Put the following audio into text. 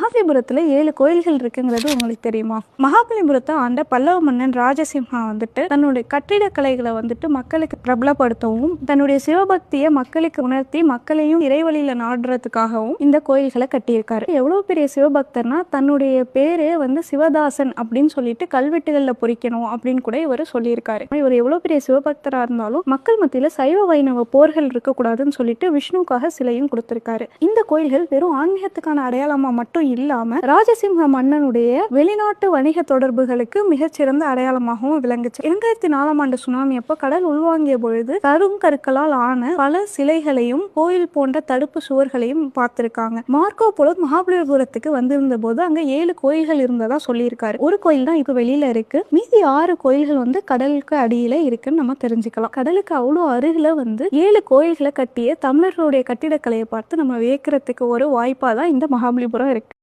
மகாபலிபுரத்தில் ஏழு கோயில்கள் இருக்குங்கிறது உங்களுக்கு தெரியுமா? மகாபலிபுரத்தை ஆண்ட பல்லவ மன்னன் ராஜசிம்ஹா வந்துட்டு தன்னுடைய கட்டிடக்கலைகளை வந்துட்டு மக்களுக்கு பிரபலப்படுத்தவும் தன்னுடைய சிவபக்தியை மக்களுக்கு உணர்த்தி மக்களையும் இறைவழியில நாடுறதுக்காகவும் இந்த கோயில்களை கட்டியிருக்காரு. எவ்வளவு பெரிய சிவபக்தர்னா தன்னுடைய பேரே வந்து சிவதாசன் அப்படின்னு சொல்லிட்டு கல்வெட்டுகளில் பொறிக்கணும் அப்படின்னு கூட இவர் சொல்லியிருக்காரு. இவர் எவ்வளவு பெரிய சிவபக்தராக இருந்தாலும் மக்கள் மத்தியில் சைவ வைணவ போர்கள் இருக்கக்கூடாதுன்னு சொல்லிட்டு விஷ்ணுக்காக சிலையும் கொடுத்திருக்காரு. இந்த கோயில்கள் வெறும் ஆன்மீகத்துக்கான அடையாளமாக மட்டும் இல்லாம ராஜசிம்ஹ மன்னனுடைய வெளிநாட்டு வணிக தொடர்புகளுக்கு மிகச்சிறந்த அடையாளமாகவும் விளங்குச்சு. இரண்டாயிரத்தி நாலாம் ஆண்டு சுனாமி அப்போ கடல் உள்வாங்கிய பொழுது கருங்கற்களால் ஆன பல சிலைகளையும் கோயில் போன்ற தடுப்பு சுவர்களையும் பார்த்திருக்காங்க. மார்க்கோ போலோ மகாபலிபுரத்துக்கு வந்திருந்த போது அங்க ஏழு கோயில்கள் இருந்ததா சொல்லியிருக்காரு. ஒரு கோயில் தான் இப்போ வெளியில இருக்கு. மீதி ஆறு கோயில்கள் வந்து கடலுக்கு அடியில இருக்குன்னு நம்ம தெரிஞ்சுக்கலாம். கடலுக்கு அவ்வளோ அருகில வந்து ஏழு கோயில்களை கட்டிய தமிழர்களுடைய கட்டிடக்கலையை பார்த்து நம்ம வியக்கிறதுக்கு ஒரு வாய்ப்பா தான் இந்த மகாபலிபுரம் இருக்கு.